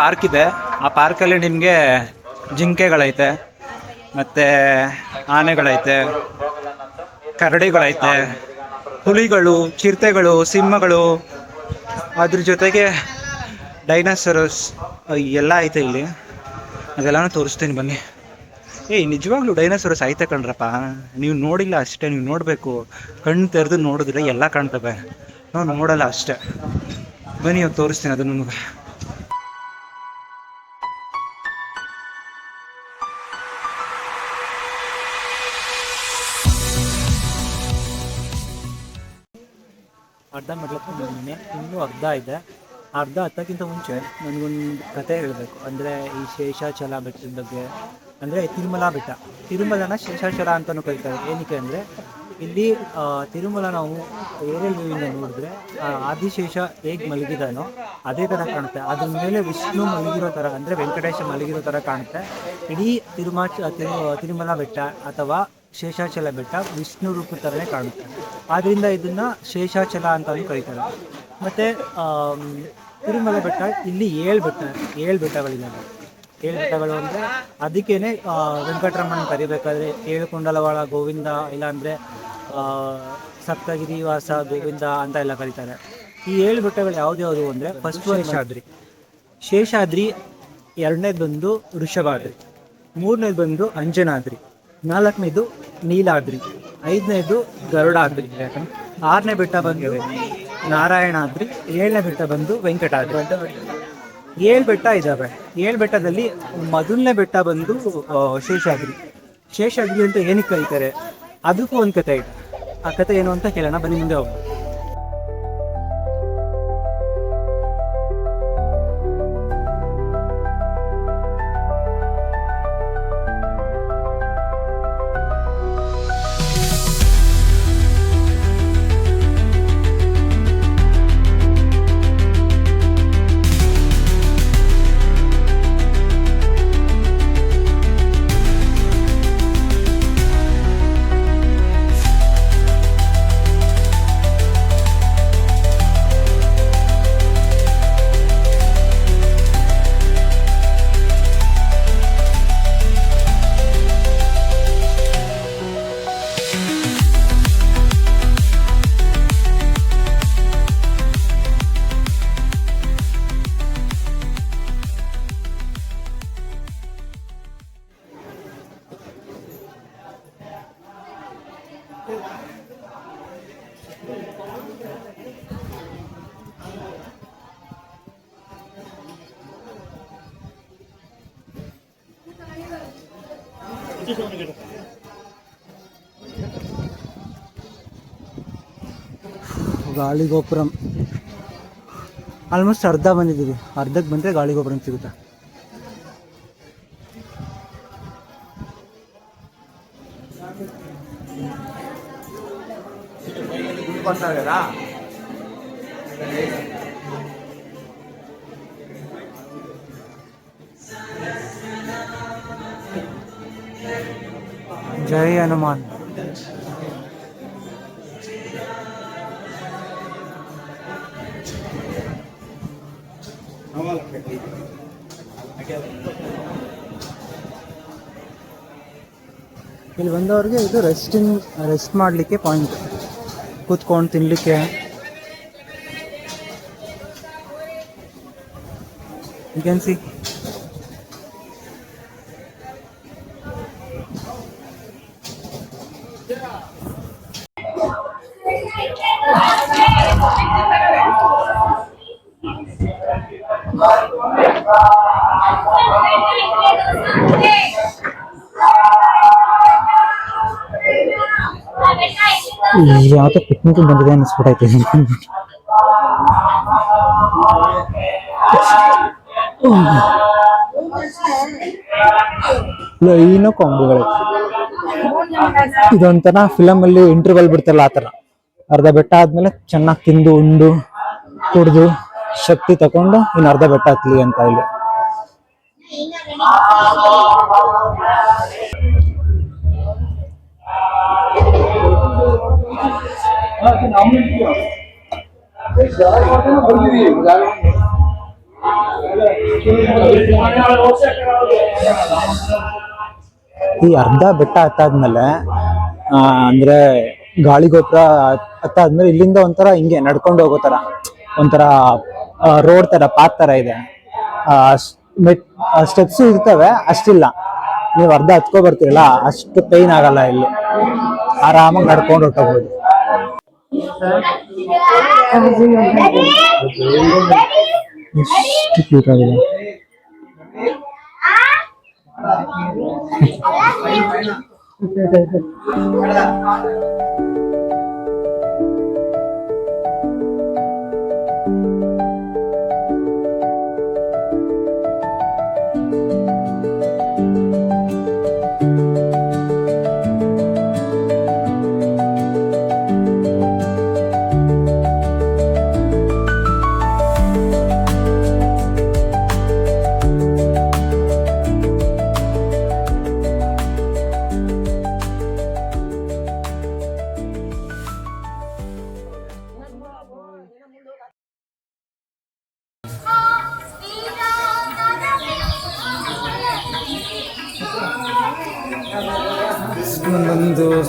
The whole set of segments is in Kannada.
ಪಾರ್ಕ್ ಇದೆ. ಆ ಪಾರ್ಕಲ್ಲಿ ನಿಮಗೆ ಜಿಂಕೆಗಳೈತೆ, ಮತ್ತು ಆನೆಗಳೈತೆ, ಕರಡಿಗಳೈತೆ, ಹುಲಿಗಳು, ಚಿರತೆಗಳು, ಸಿಂಹಗಳು, ಅದ್ರ ಜೊತೆಗೆ ಡೈನಾಸರಸ್ ಎಲ್ಲ ಐತೆ ಇಲ್ಲಿ. ಅದೆಲ್ಲನೂ ತೋರಿಸ್ತೀನಿ ಬನ್ನಿ. ಏಯ್ ನಿಜವಾಗ್ಲೂ ಡೈನಾಸರಸ್ ಐತೆ ಕಣ್ರಪ್ಪ. ನೀವು ನೋಡಿಲ್ಲ ಅಷ್ಟೇ, ನೀವು ನೋಡಬೇಕು. ಕಣ್ಣು ತೆರೆದು ನೋಡಿದ್ರೆ ಎಲ್ಲ ಕಾಣ್ತವೆ. ನಾವು ನೋಡಲ್ಲ ಅಷ್ಟೇ. ಬನ್ನಿ ಅವ್ರು ತೋರಿಸ್ತೀನಿ ಅದನ್ನು ಅರ್ಧ ಮಾಡ್ಲಕ್ಕೆ ಬಂದಿದ್ದೀನಿ ಇನ್ನೂ ಅರ್ಧ ಇದೆ. ಅರ್ಧ ಹತ್ತಕ್ಕಿಂತ ಮುಂಚೆ ನನಗೊಂದು ಕತೆ ಹೇಳಬೇಕು. ಅಂದರೆ ಈ ಶೇಷಾಚಲ ಬೆಟ್ಟದ ಬಗ್ಗೆ. ಅಂದರೆ ತಿರುಮಲ ಬೆಟ್ಟ ತಿರುಮಲನ ಶೇಷಾಚಲ ಅಂತಲೂ ಕರೀತಾರೆ. ಏನಕ್ಕೆ ಅಂದರೆ ಇಲ್ಲಿ ತಿರುಮಲ ನಾವು ಏರಿಯಲ್ ವ್ಯೂವಿಂದ ನೋಡಿದ್ರೆ ಆದಿಶೇಷ ಹೇಗೆ ಮಲಗಿದಾನೋ ಅದೇ ಥರ ಕಾಣುತ್ತೆ. ಅದ್ರ ಮೇಲೆ ವಿಷ್ಣು ಮಲಗಿರೋ ಥರ ಅಂದರೆ ವೆಂಕಟೇಶ ಮಲಗಿರೋ ಥರ ಕಾಣುತ್ತೆ. ಇಡೀ ತಿರುಮಾಚ, ತಿರು ತಿರುಮಲ ಬೆಟ್ಟ ಅಥವಾ ಶೇಷಾಚಲ ಬೆಟ್ಟ ವಿಷ್ಣು ರೂಪ ಥರನೇ ಕಾಣುತ್ತೆ. ಆದ್ದರಿಂದ ಇದನ್ನು ಶೇಷಾಚಲ ಅಂತಲೂ ಕರೀತಾರೆ. ಮತ್ತು ತಿರುಮಲ ಬೆಟ್ಟ ಇಲ್ಲಿ ಏಳು ಬೆಟ್ಟ ಏಳು ಬೆಟ್ಟಗಳಿದ್ದಾವೆ ಏಳು ಬೆಟ್ಟಗಳು ಅಂದರೆ ಅದಕ್ಕೇನೆ ವೆಂಕಟರಮಣ ಕರಿಬೇಕಾದ್ರೆ ಏಳು ಕುಂಡಲವಾಳ ಗೋವಿಂದ ಇಲ್ಲಾಂದರೆ ಸಪ್ತಗಿರಿ ವಾಸ ಗೋವಿಂದ ಅಂತ ಎಲ್ಲ ಕರೀತಾರೆ. ಈ ಏಳು ಬೆಟ್ಟಗಳು ಯಾವ್ದ್ಯಾವುದು ಅಂದರೆ ಫಸ್ಟ್ ಶೇಷಾದ್ರಿ. ಶೇಷಾದ್ರಿ ಎರಡನೇದು ಬಂದು ವೃಷಭಾದ್ರಿ ಮೂರನೇದು ಬಂದು ಅಂಜನಾದ್ರಿ. ನಾಲ್ಕನೇದು ನೀಲಾದ್ರಿ, ಐದನೇದು ಗರುಡಾದ್ರಿ. ಆರನೇ ಬೆಟ್ಟ ಬಂದು ನಾರಾಯಣಾದ್ರಿ, ಏಳನೇ ಬೆಟ್ಟ ಬಂದು ವೆಂಕಟಾದ್ರಿ. ಏಳು ಬೆಟ್ಟ ಇದ್ದಾವೆ ಏಳು ಬೆಟ್ಟದಲ್ಲಿ ಮೊದಲನೇ ಬೆಟ್ಟ ಬಂದು ಶೇಷಾದ್ರಿ. ಶೇಷಾದ್ರಿ ಅಂತ ಏನಕ್ಕೆ ಕರೀತಾರೆ? ಅದಕ್ಕೂ ಒಂದು ಕತೆ ಇದೆ. ಆ ಕತೆ ಏನು ಅಂತ ಕೇಳೋಣ. ಬನ್ನಿ ಮುಂದೆ ಹೋಗೋಣ. ಗಾಳಿ ಗೋಪುರಂ ಆಲ್ಮೋಸ್ಟ್ ಅರ್ಧ ಬಂದಿದ್ದೀವಿ. ಅರ್ಧಕ್ಕೆ ಬಂದರೆ ಗಾಳಿ ಗೋಪುರಂ ಸಿಗುತ್ತೆ. ಜೈ ಹನುಮಾನ್. ಇಲ್ಲಿ ಬಂದವ್ರಿಗೆ ಇದು ರೆಸ್ಟಿಂಗ್ ರೆಸ್ಟ್ ಮಾಡಲಿಕ್ಕೆ ಪಾಯಿಂಟ್ ಕೂತ್ಕೊಂಡು ತಿನ್ನಲಿಕ್ಕೆ ಯು ಕ್ಯಾನ್ ಸಿ ಯಾವುದೋ ಪಿಕ್ನಿಕ್ ಬಂದಿದೆ ಅನಿಸ್ಬಿಟ್ಟೈತೆ ಲೈನು ಕಾಮಿಡಿಗಳು ಇದೊಂಥರ ಫಿಲಮ್ ಅಲ್ಲಿ ಇಂಟರ್ವಲ್ ಬಿಡ್ತಾರಲ್ಲ ಆ ಥರ. ಅರ್ಧ ಬೆಟ್ಟ ಆದ್ಮೇಲೆ ಚೆನ್ನಾಗಿ ತಿಂದು, ಉಂಡು, ಕುಡ್ದು, ಶಕ್ತಿ ತಕೊಂಡು ಇನ್ನು ಅರ್ಧ ಬೆಟ್ಟ ಹತ್ಲಿ ಅಂತ ಇಲ್ಲಿ. ಈ ಅರ್ಧ ಬೆಟ್ಟ ಹತ್ತಾದ್ಮೇಲೆ ಅಂದ್ರೆ ಗಾಳಿಗೋಪುರ ಹತ್ತಾದ್ಮೇಲೆ ಇಲ್ಲಿಂದ ಒಂಥರ ಹಿಂಗೆ ನಡ್ಕೊಂಡು ಹೋಗೋ ತರ ಒಂಥರ ರೋಡ್ ತರ ಪಾತ್ ತರ ಇದೆ. ಸ್ಟೆಪ್ಸ್ ಇರ್ತವೆ, ಅಷ್ಟಿಲ್ಲ. ನೀವು ಅರ್ಧ ಹತ್ಕೊ ಬರ್ತೀರಲ್ಲ ಅಷ್ಟು ಪೈನ್ ಆಗಲ್ಲ ಇಲ್ಲಿ. ಆರಾಮಾಗಿ ನಡ್ಕೊಂಡು ಹೊರಟೋಗ್ಬೋದು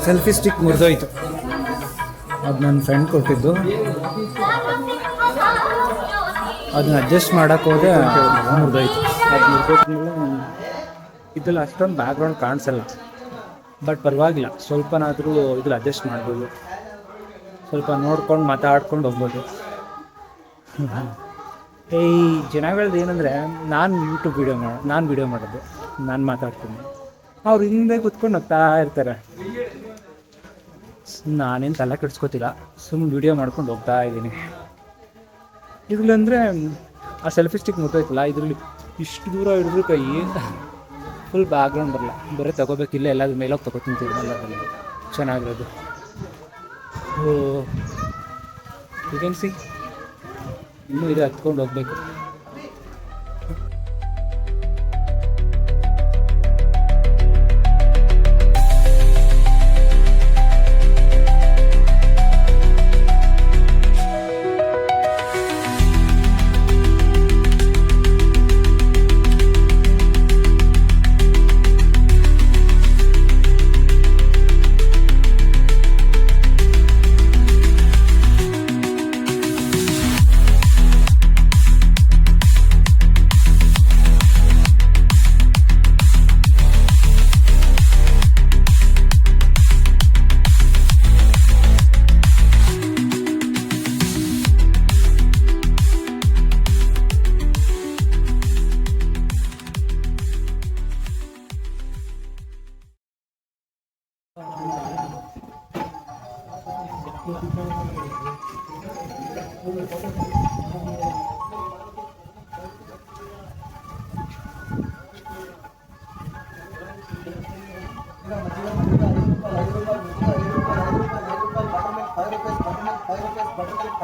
ಸೆಲ್ಫಿ ಸ್ಟಿಕ್ ಮುರಿದೋಯ್ತು. ಅದು ನನ್ನ ಫ್ರೆಂಡ್ ಕೊಟ್ಟಿದ್ದು. ಅದನ್ನ ಅಡ್ಜಸ್ಟ್ ಮಾಡೋಕೆ ಹೋದೆ ಮುರಿದೋಯ್ತು. ಅದು ಮುರಿದೋದ್ಮೇಲೆ ಇದ್ರಲ್ಲಿ ಅಷ್ಟೊಂದು ಬ್ಯಾಕ್ಗ್ರೌಂಡ್ ಕಾಣಿಸಲ್ಲ. ಬಟ್ ಪರವಾಗಿಲ್ಲ, ಸ್ವಲ್ಪನಾದರೂ ಇದ್ರಲ್ಲಿ ಅಡ್ಜಸ್ಟ್ ಮಾಡ್ಬೋದು. ಸ್ವಲ್ಪ ನೋಡ್ಕೊಂಡು ಮಾತಾಡ್ಕೊಂಡು ಹೋಗ್ಬೋದು. ಈ ಜನಗಳದ್ದು ಏನಂದರೆ, ನಾನು ಯೂಟ್ಯೂಬ್ ವೀಡಿಯೋ ಮಾಡ ನಾನು ವೀಡಿಯೋ ಮಾಡೋದು. ನಾನು ಮಾತಾಡ್ತೀನಿ. ಅವ್ರು ಹಿಂದೆ ಕುತ್ಕೊಂಡು ಹೋಗ್ತಾ ಇರ್ತಾರೆ. ನಾನೇನು ತಲೆ ಕೆಡ್ಸ್ಕೊತಿಲ್ಲ ಸುಮ್ಮನೆ ವಿಡಿಯೋ ಮಾಡ್ಕೊಂಡು ಹೋಗ್ತಾ ಇದ್ದೀನಿ. ಇದ್ರಲ್ಲಿ ಅಂದರೆ ಆ ಸೆಲ್ಫಿ ಸ್ಟಿಕ್ ಮುಟ್ಟೋಯ್ತಲ್ಲ ಇದರಲ್ಲಿ ಇಷ್ಟು ದೂರ ಹಿಡಿದ್ರು ಕೈ ಫುಲ್ ಬ್ಯಾಕ್ಗ್ರೌಂಡ್ ಬರಲ್ಲ ಬರೀ ತಗೋಬೇಕಿಲ್ಲ ಎಲ್ಲಾದ್ರೂ ಮೇಲೋಗಿ ತಗೋತೀನಿ ತಿರುಮಲದಲ್ಲಿ ಚೆನ್ನಾಗಿರೋದು. ಓ ಸಿ ಇನ್ನೂ ಇದು, ಹತ್ಕೊಂಡು ಹೋಗ್ಬೇಕು.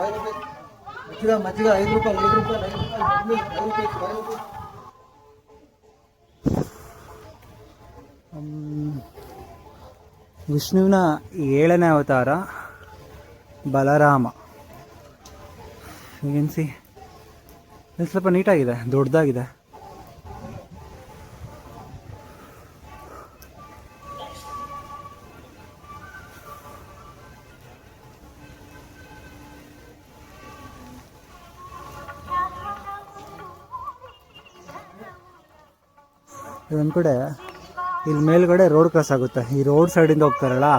ಐದು ರೂಪಾಯಿ ಐದು ರೂಪಾಯಿ ಐದು ರೂಪಾಯಿ ಹ್ಮ್. ವಿಷ್ಣುವಿನ ಏಳನೇ ಅವತಾರ ಬಲರಾಮ. ಇದು ಸ್ವಲ್ಪ ನೀಟಾಗಿದೆ, ದೊಡ್ಡದಾಗಿದೆ. ಇದೊಂದು ಕಡೆ ಇಲ್ಲಿ ಮೇಲ್ಗಡೆ ರೋಡ್ ಕ್ರಾಸ್ ಆಗುತ್ತೆ. ಈ ರೋಡ್ ಸೈಡಿಂದ ಹೋಗ್ತಾರಲ್ಲ,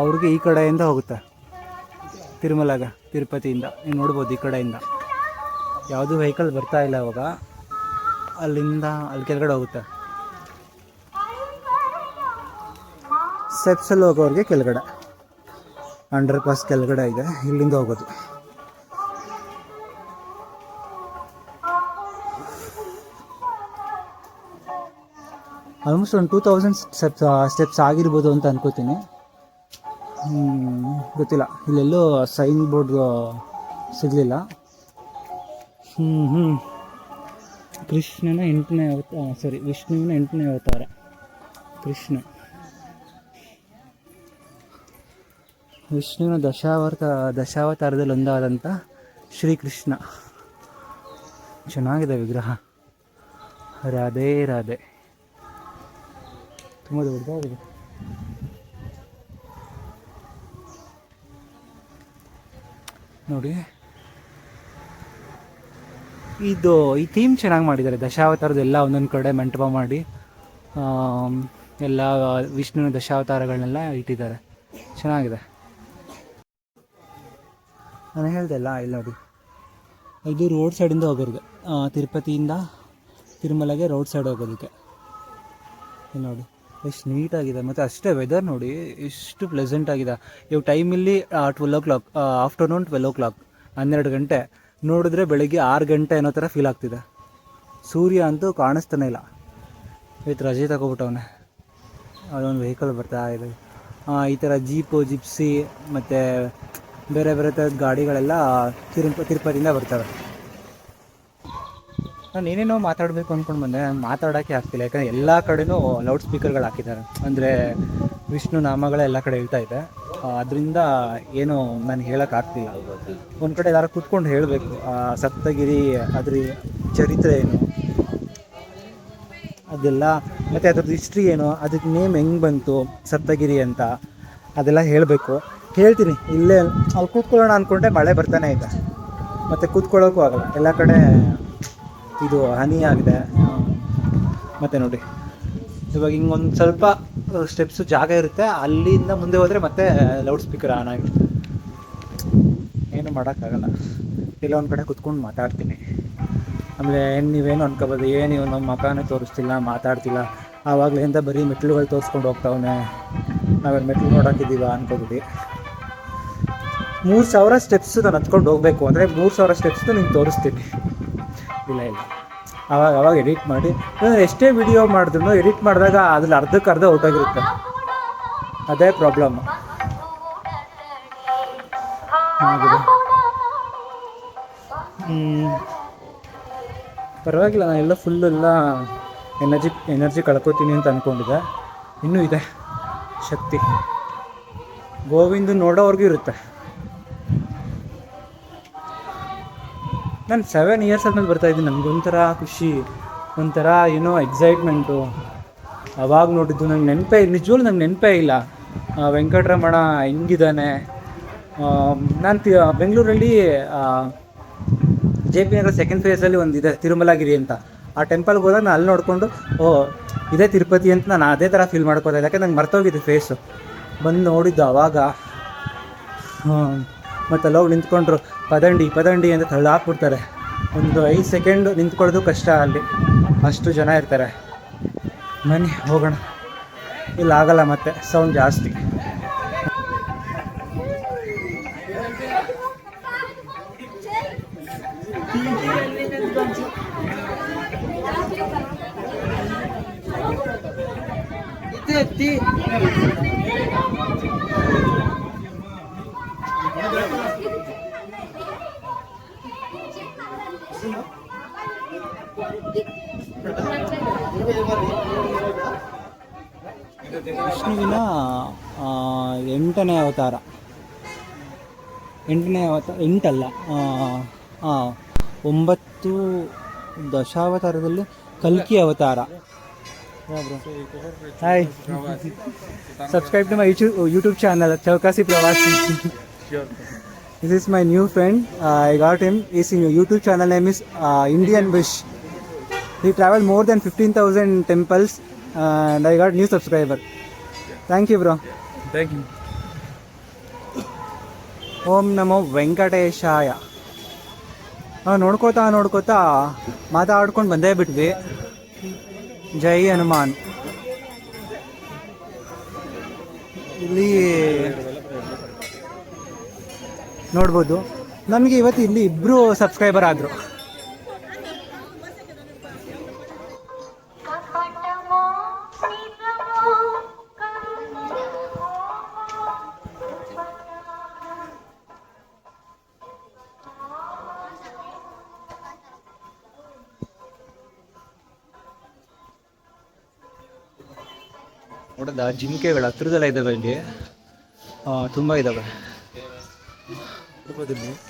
ಅವ್ರಿಗೆ ಈ ಕಡೆಯಿಂದ ಹೋಗುತ್ತೆ. ತಿರುಮಲಾಗ, ತಿರುಪತಿಯಿಂದ. ನೀವು ನೋಡ್ಬೋದು ಈ ಕಡೆಯಿಂದ. ಯಾವುದು ವೆಹಿಕಲ್ ಬರ್ತಾ ಇಲ್ಲ ಅವಾಗ ಅಲ್ಲಿಂದ, ಅಲ್ಲಿ ಕೆಳಗಡೆ ಹೋಗುತ್ತೆ. ಸ್ಟೆಪ್ಸಲ್ಲಿ ಹೋಗೋರಿಗೆ ಕೆಳಗಡೆ. ಅಂಡರ್ ಪಾಸ್ ಕೆಳಗಡೆ ಇದೆ. ಇಲ್ಲಿಂದ ಹೋಗೋದು. ಆಲ್ಮೋಸ್ಟ್ ಒಂದು ಟೂ ತೌಸಂಡ್ ಸ್ಟೆಪ್ಸ್ ಸ್ಟೆಪ್ಸ್ ಆಗಿರ್ಬೋದು ಅಂತ ಅನ್ಕೋತೀನಿ. ಗೊತ್ತಿಲ್ಲ. ಇಲ್ಲೆಲ್ಲೂ ಸೈನ್ ಬೋರ್ಡ್ ಸಿಗಲಿಲ್ಲ. ಹ್ಞೂ ಹ್ಞೂ ಕೃಷ್ಣನ ಎಂಟನೇ ಅವತಾರ ಸಾರಿ ವಿಷ್ಣುವಿನ ಎಂಟನೇ ಅವತಾರ. ಕೃಷ್ಣ. ವಿಷ್ಣುವಿನ ದಶಾವತ ದಶಾವತಾರದಲ್ಲಿ ಒಂದಾದಂಥ ಶ್ರೀಕೃಷ್ಣ. ಚೆನ್ನಾಗಿದೆ ವಿಗ್ರಹ. ರಾಧೇ, ರಾಧೆ. ತುಂಬ ದೊಡ್ಡದಾಗಿದೆ. ನೋಡಿ. ಇದು ಈ ಥೀಮ್ ಚೆನ್ನಾಗಿ ಮಾಡಿದ್ದಾರೆ. ದಶಾವತಾರದ ಎಲ್ಲ ಒಂದೊಂದು ಕಡೆ ಮಂಟಪ ಮಾಡಿ ಎಲ್ಲ ವಿಷ್ಣುವಿನ ದಶಾವತಾರಗಳನ್ನೆಲ್ಲ ಇಟ್ಟಿದ್ದಾರೆ. ಚೆನ್ನಾಗಿದೆ. ನಾನು ಹೇಳ್ದಲ್ಲ ಇಲ್ಲಿ ನೋಡಿ. ಇದು ರೋಡ್ ಸೈಡಿಂದ ಹೋಗೋರಿಗೆ. ತಿರುಪತಿಯಿಂದ ತಿರುಮಲಗೆ ರೋಡ್ ಸೈಡ್ ಹೋಗೋದಕ್ಕೆ. ನೋಡಿ. ಎಷ್ಟು ನೀಟಾಗಿದೆ ಮತ್ತು ಅಷ್ಟೇ ವೆದರ್ ನೋಡಿ ಎಷ್ಟು ಪ್ಲೆಸೆಂಟ್ ಆಗಿದೆ. ಇವಾಗ ಟೈಮ್ ಇಲ್ಲಿ twelve o'clock afternoon twelve o'clock ಹನ್ನೆರಡು ಗಂಟೆ, ನೋಡಿದ್ರೆ ಬೆಳಗ್ಗೆ ಆರು ಗಂಟೆ ಅನ್ನೋ ಥರ ಫೀಲ್ ಆಗ್ತಿದೆ. ಸೂರ್ಯ ಅಂತೂ ಕಾಣಿಸ್ತಾನೆ ಇಲ್ಲ. ಇವತ್ತು ರಜೆ ತಗೊಬಿಟ್ಟವನೆ. ಅದೊಂದು ವೆಹಿಕಲ್ ಬರ್ತಾ ಇದೆ. ಈ ಥರ ಜೀಪು ಜಿಪ್ಸಿ ಮತ್ತು ಬೇರೆ ಬೇರೆ ಥರದ ಗಾಡಿಗಳೆಲ್ಲ ತಿರುಪ, ತಿರುಪತಿಯಿಂದ ಬರ್ತವೆ. ನಾನು ಏನೇನೋ ಮಾತಾಡಬೇಕು ಅಂದ್ಕೊಂಡು ಬಂದೆ. ನಾನು ಮಾತಾಡೋಕ್ಕೆ ಆಗ್ತಿಲ್ಲ. ಯಾಕಂದರೆ ಎಲ್ಲ ಕಡೆನೂ ಲೌಡ್ ಸ್ಪೀಕರ್ಗಳು ಹಾಕಿದ್ದಾರೆ. ಅಂದರೆ ವಿಷ್ಣು ನಾಮಗಳ ಎಲ್ಲ ಕಡೆ ಹೇಳ್ತಾ ಇದೆ. ಅದರಿಂದ ಏನು ನಾನು ಹೇಳೋಕ್ಕಾಗ್ತಿಲ್ಲ ಒಂದು ಕಡೆ ಯಾರು ಕೂತ್ಕೊಂಡು ಹೇಳಬೇಕು. ಸಪ್ತಗಿರಿ ಅದ್ರ ಚರಿತ್ರೆ ಏನು? ಅದೆಲ್ಲ ಮತ್ತು ಅದ್ರದ್ದು ಹಿಸ್ಟ್ರಿ ಏನು? ಅದಕ್ಕೆ ನೇಮ್ ಹೆಂಗೆ ಬಂತು? ಸಪ್ತಗಿರಿ ಅಂತ ಅದೆಲ್ಲ ಹೇಳಬೇಕು. ಹೇಳ್ತೀನಿ. ಇಲ್ಲೇ ಅಲ್ಲಿ ಕೂತ್ಕೊಳ್ಳೋಣ ಅಂದ್ಕೊಂಡೆ ಮಳೆ ಬರ್ತಾನೆ ಇದೆ. ಮತ್ತು ಕೂತ್ಕೊಳ್ಳೋಕ್ಕೂ ಆಗಲ್ಲ. ಎಲ್ಲ ಕಡೆ ಇದು ಹನಿಯಾಗಿದೆ ಮತ್ತೆ ನೋಡಿ. ಇವಾಗ ಹಿಂಗೊಂದು ಸ್ವಲ್ಪ ಸ್ಟೆಪ್ಸು ಜಾಗ ಇರುತ್ತೆ. ಅಲ್ಲಿಂದ ಮುಂದೆ ಹೋದರೆ ಮತ್ತೆ ಲೌಡ್ ಸ್ಪೀಕರ್ ಆನ್ ಆಗಿರುತ್ತೆ. ಏನು ಮಾಡೋಕ್ಕಾಗಲ್ಲ. ಕೆಲವೊಂದು ಕಡೆ ಕುತ್ಕೊಂಡು ಮಾತಾಡ್ತೀನಿ. ಆಮೇಲೆ ನೀವೇನು ಅನ್ಕೋಬೋದು? ಏನು ಇವ್ ನಮ್ಮ ಮಕಾನೇ ತೋರಿಸ್ತಿಲ್ಲ, ಮಾತಾಡ್ತಿಲ್ಲ. ಆವಾಗಲಿಂದ ಬರೀ ಮೆಟ್ಲುಗಳು ತೋರಿಸ್ಕೊಂಡು ಹೋಗ್ತಾವನೆ. ನಾವೇನು ಮೆಟ್ಲು ನೋಡೋಕ್ಕಿದ್ದೀವ ಅನ್ಕೋಬಿಟ್ಟು ಮೂರು ಸಾವಿರ ಸ್ಟೆಪ್ಸ್ ನಾನು ಹತ್ಕೊಂಡು ಹೋಗಬೇಕು. ಅಂದರೆ ಮೂರು ಸಾವಿರ ಸ್ಟೆಪ್ಸ್ ನಿಮ್ಗೆ ತೋರಿಸ್ತೀನಿ. ಇಲ್ಲ ಇಲ್ಲ. ಅವಾಗ ಅವಾಗ ಎಡಿಟ್ ಮಾಡಿ. ಎಷ್ಟೇ ವಿಡಿಯೋ ಮಾಡಿದ್ರು ಎಡಿಟ್ ಮಾಡಿದಾಗ ಅದ್ರಲ್ಲಿ ಅರ್ಧಕ್ಕೆ ಅರ್ಧ ಆಗಿರುತ್ತೆ. ಅದೇ ಪ್ರಾಬ್ಲಮ್. ಪರವಾಗಿಲ್ಲ, ನಾನು ಎಲ್ಲ ಫುಲ್ ಎಲ್ಲ ಎನರ್ಜಿ ಎನರ್ಜಿ ಕಳ್ಕೊತೀನಿ ಅಂತ ಅಂದ್ಕೊಂಡಿದ್ದೆ ಇನ್ನೂ ಇದೆ ಶಕ್ತಿ. ಗೋವಿಂದ ನೋಡೋವ್ರಿಗೂ ಇರುತ್ತೆ. ನಾನು ಸೆವೆನ್ ಇಯರ್ಸ್ ಆದಮೇಲೆ ಬರ್ತಾ ಇದ್ದೀನಿ. ನನಗೊಂಥರ ಖುಷಿ, ಒಂಥರ ಏನೋ ಎಕ್ಸೈಟ್ಮೆಂಟು ಅವಾಗ ನೋಡಿದ್ದು ನಂಗೆ ನೆನಪೇ, ನಿಜವಾಗ್ಲೂ ನಂಗೆ ನೆನಪೇ ಇಲ್ಲ. ವೆಂಕಟರಮಣ ಹೆಂಗಿದ್ದಾನೆ? ನಾನು ತಿ, ಬೆಂಗಳೂರಲ್ಲಿ ಜೆ ಪಿ ನಗರ ಸೆಕೆಂಡ್ ಫೇಸಲ್ಲಿ ಇದೆ, ತಿರುಮಲಗಿರಿ ಅಂತ. ಆ ಟೆಂಪಲ್ಗೆ ಹೋದಾಗ ನಾನು ಅಲ್ಲಿ ನೋಡಿಕೊಂಡು, ಓ, ಇದೇ ತಿರುಪತಿ ಅಂತ ನಾನು ಅದೇ ಥರ ಫೀಲ್ ಮಾಡ್ಕೋತಾ ಯಾಕೆ ನಂಗೆ ಮರ್ತೋಗಿದ್ದೆ ಫೇಸು ಬಂದು ನೋಡಿದ್ದು ಅವಾಗ. ಮತ್ತೆ ಅಲ್ಲೋಗಿ ನಿಂತ್ಕೊಂಡ್ರು. ಪದಂಡಿ ಪದಂಡಿ ಅಂತ ತಳ್ಳಾಕ್ಬಿಡ್ತಾರೆ ಒಂದು ಐದು ಸೆಕೆಂಡ್ ನಿಂತ್ಕೊಳ್ಳೋದು ಕಷ್ಟ ಅಲ್ಲಿ. ಅಷ್ಟು ಜನ ಇರ್ತಾರೆ. ಬನ್ನಿ ಹೋಗೋಣ. ಇಲ್ಲ, ಆಗಲ್ಲ ಮತ್ತೆ. ಸೌಂಡ್ ಜಾಸ್ತಿ. ವಿಷ್ಣುವಿನ ಎಂಟನೇ ಅವತಾರ. ಎಂಟನೇ ಅವತಾರ ಎಂಟಲ್ಲ ಒಂಬತ್ತು ದಶಾವತಾರದಲ್ಲಿ ಕಲ್ಕಿ ಅವತಾರ. Hi subscribe to my YouTube channel Choukasi Pravasi this is my new friend I got him his in YouTube channel name is Indian wish he travel more than fifteen thousand temples and I got new subscriber Thank you bro thank you Om ನಮೋ ವೆಂಕಟೇಶಾಯ. ನಾವು ನೋಡ್ಕೋತಾ ನೋಡ್ಕೋತಾ ಮಾತಾಡ್ಕೊಂಡು ಬಂದೇ ಬಿಟ್ವಿ. ಜೈ ಹನುಮಾನ್. ಇಲ್ಲಿ ನೋಡ್ಬೋದು. ನಮಗೆ ಇವತ್ತು ಇಲ್ಲಿ ಇಬ್ಬರು ಸಬ್ಸ್ಕ್ರೈಬರ್ ಆದರು. ಜಿಂಕೆಗಳು ಹತ್ರದಲ್ಲ ಇದ್ದಾವೆ ಇಲ್ಲಿ. ತುಂಬ ಇದ್ದಾವೆ.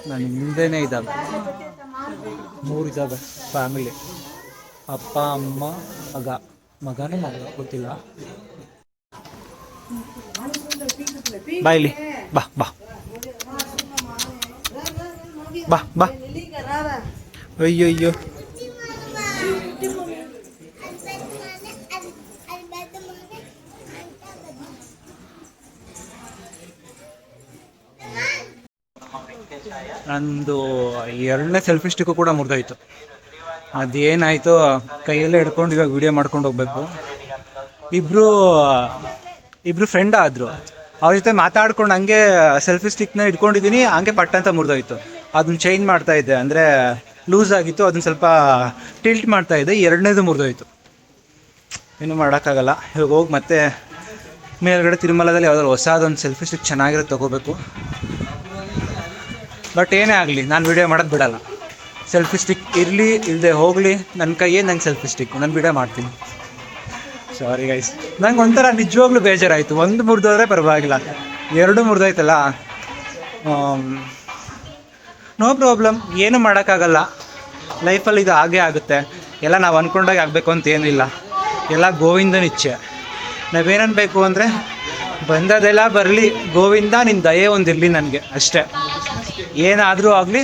ನಾನು ಹಿಂದೆನೇ ಇದ್ದಾವೆ. ಮೂರು ಇದ್ದಾವೆ ಫ್ಯಾಮಿಲಿ ಅಪ್ಪ ಅಮ್ಮ ಮಗ. ಮಗನೇ ಮಗ ಗೊತ್ತಿಲ್ಲ. ಬಾ ಇಲ್ಲಿ. ಬಾ ಬಾ. ಬಾ ಬಾ. ಅಯ್ಯೋ ಅಯ್ಯೋ ನಂದು ಎರಡನೇ ಸೆಲ್ಫಿ ಸ್ಟಿಕ್ಕು ಕೂಡ ಮುರಿದೋಯ್ತು. ಅದೇನಾಯಿತು, ಕೈಯಲ್ಲೇ ಹಿಡ್ಕೊಂಡು ಇವಾಗ ವಿಡಿಯೋ ಮಾಡ್ಕೊಂಡು ಹೋಗ್ಬೇಕು. ಇಬ್ರು ಇಬ್ಬರು ಫ್ರೆಂಡ್ ಆದರು. ಅವ್ರ ಜೊತೆ ಮಾತಾಡ್ಕೊಂಡು ಹಂಗೆ ಸೆಲ್ಫಿ ಸ್ಟಿಕ್ನ ಇಟ್ಕೊಂಡಿದ್ದೀನಿ ಹಂಗೆ ಪಟ್ ಅಂತ ಮುರಿದೋಯ್ತು. ಅದನ್ನ ಚೇಂಜ್ ಮಾಡ್ತಾ ಇದ್ದೆ. ಅಂದರೆ ಲೂಸ್ ಆಗಿತ್ತು ಅದನ್ನ ಸ್ವಲ್ಪ ಟಿಲ್ಟ್ ಮಾಡ್ತಾ ಇದ್ದೆ. ಎರಡನೇದು ಮುರಿದೋಯ್ತು. ಏನು ಮಾಡೋಕ್ಕಾಗಲ್ಲ. ಇವಾಗ ಹೋಗಿ ಮತ್ತೆ ಮೇಲ್ಗಡೆ ತಿರುಮಲದಲ್ಲಿ ಯಾವ್ದಾದ್ರು ಹೊಸದೊಂದು ಸೆಲ್ಫಿ ಸ್ಟಿಕ್ ಚೆನ್ನಾಗಿರೋದು ತೊಗೋಬೇಕು. ಬಟ್ ಏನೇ ಆಗಲಿ, ನಾನು ವಿಡಿಯೋ ಮಾಡೋದು ಬಿಡಲ್ಲ. ಸೆಲ್ಫಿ ಸ್ಟಿಕ್ ಇರಲಿ ಇಲ್ಲದೆ ಹೋಗಲಿ ನನ್ನ ಕೈಯೇ ನಂಗೆ ಸೆಲ್ಫಿ ಸ್ಟಿಕ್ ನಾನು ವಿಡಿಯೋ ಮಾಡ್ತೀನಿ. ಸಾರಿ ಗೈಸ್ ನಂಗೆ ಒಂಥರ ನಿಜವಾಗ್ಲೂ ಬೇಜಾರಾಯಿತು. ಒಂದು ಮುರಿದೋದ್ರೆ ಪರವಾಗಿಲ್ಲ. ಎರಡು ಮುರಿದೋಯ್ತಲ್ಲ? ನೋ ಪ್ರಾಬ್ಲಮ್ ಏನು ಮಾಡೋಕ್ಕಾಗಲ್ಲ. ಲೈಫಲ್ಲಿ ಇದು ಹಾಗೇ ಆಗುತ್ತೆ. ಎಲ್ಲ ನಾವು ಅಂದ್ಕೊಂಡಾಗ ಆಗಬೇಕು ಅಂತ ಏನಿಲ್ಲ. ಎಲ್ಲ ಗೋವಿಂದನ ಇಚ್ಛೆ ನಾವೇನನ್ಬೇಕು ಅಂದರೆ ಬಂದದೆಲ್ಲ ಬರಲಿ. ಗೋವಿಂದ ನಿನ್ನ ದಯೆ ಒಂದಿರಲಿ ನನಗೆ, ಅಷ್ಟೇ. ಏನಾದರೂ ಆಗಲಿ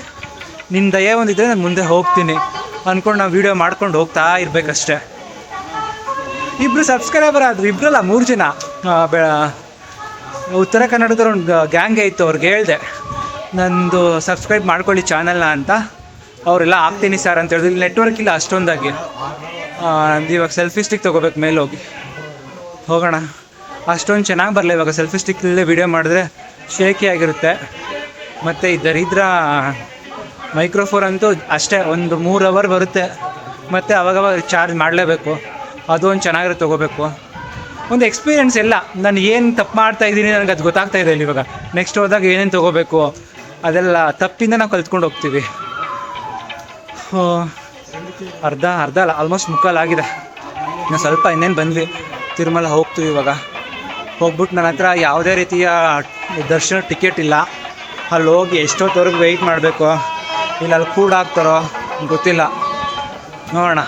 ನಿನ್ನ ದಯೆ ಒಂದಿದ್ರೆ ನಾನು ಮುಂದೆ ಹೋಗ್ತೀನಿ ಅಂದ್ಕೊಂಡು ನಾವು ವೀಡಿಯೋ ಮಾಡ್ಕೊಂಡು ಹೋಗ್ತಾ ಇರಬೇಕಷ್ಟೆ. ಇಬ್ಬರು ಸಬ್ಸ್ಕ್ರೈಬರ್ ಆದರು ಇಬ್ಬರಲ್ಲ ಮೂರು ಜನ. ಉತ್ತರ ಕನ್ನಡದವ್ರ ಒಂದು ಗ್ಯಾಂಗ್ ಇತ್ತು, ಅವ್ರಿಗೆ ಹೇಳಿದೆ, ನಂದು ಸಬ್ಸ್ಕ್ರೈಬ್ ಮಾಡ್ಕೊಳ್ಳಿ ಚಾನಲ್ನ ಅಂತ. ಅವರೆಲ್ಲ ಆಗ್ತೀನಿ ಸರ್ ಅಂತ ಹೇಳಿದ್ರು. ನೆಟ್ವರ್ಕ್ ಇಲ್ಲ ಅಷ್ಟೊಂದಾಗಿ. ಇವಾಗ ಸೆಲ್ಫಿ ಸ್ಟಿಕ್ ತೊಗೋಬೇಕು ಮೇಲೆ ಹೋಗಿ ಹೋಗೋಣ. ಅಷ್ಟೊಂದು ಚೆನ್ನಾಗಿ ಬರಲ್ಲ ಇವಾಗ ಸೆಲ್ಫಿ ಸ್ಟಿಕ್ನಲ್ಲೇ ವಿಡಿಯೋ ಮಾಡಿದ್ರೆ ಶೇಕಿ ಆಗಿರುತ್ತೆ. ಮತ್ತು ಈ ದರಿದ್ರ ಮೈಕ್ರೋಫೋನ್ ಅಂತೂ ಅಷ್ಟೇ, ಒಂದು ಮೂರು ಅವರ್ ಬರುತ್ತೆ. ಮತ್ತು ಅವಾಗವಾಗ ಚಾರ್ಜ್ ಮಾಡಲೇಬೇಕು. ಅದು ಒಂದು ಚೆನ್ನಾಗಿರೋ ತೊಗೋಬೇಕು. ಒಂದು ಎಕ್ಸ್ಪೀರಿಯೆನ್ಸ್ ಎಲ್ಲ. ನಾನು ಏನು ತಪ್ಪು ಮಾಡ್ತಾ ಇದ್ದೀನಿ ನನಗೆ ಅದು ಗೊತ್ತಾಗ್ತಾ ಇದೆ ಇವಾಗ. ನೆಕ್ಸ್ಟ್ ಹೋದಾಗ ಏನೇನು ತೊಗೋಬೇಕು? ಅದೆಲ್ಲ ತಪ್ಪಿಂದ ನಾವು ಕಲ್ತ್ಕೊಂಡು ಹೋಗ್ತೀವಿ. ಅರ್ಧ ಅರ್ಧ ಅಲ್ಲ ಆಲ್ಮೋಸ್ಟ್ ಮುಕ್ಕಾಲಾಗಿದೆ ನಾವು ಸ್ವಲ್ಪ ಇನ್ನೇನು ಬಂದ್ವಿ. ತಿರುಮಲ ಹೋಗ್ತೀವಿ ಇವಾಗ. ಹೋಗ್ಬಿಟ್ಟು ನನ್ನ ಹತ್ರ ಯಾವುದೇ ರೀತಿಯ ದರ್ಶನ ಟಿಕೆಟ್ ಇಲ್ಲ. ಅಲ್ಲಿ ಹೋಗಿ ಎಷ್ಟೊತ್ತವರೆಗೂ ವೆಯ್ಟ್ ಮಾಡಬೇಕು? ಇಲ್ಲ ಅಲ್ಲಿ ಕೂಡ ಹಾಕ್ತಾರೋ ಗೊತ್ತಿಲ್ಲ. ನೋಡೋಣ.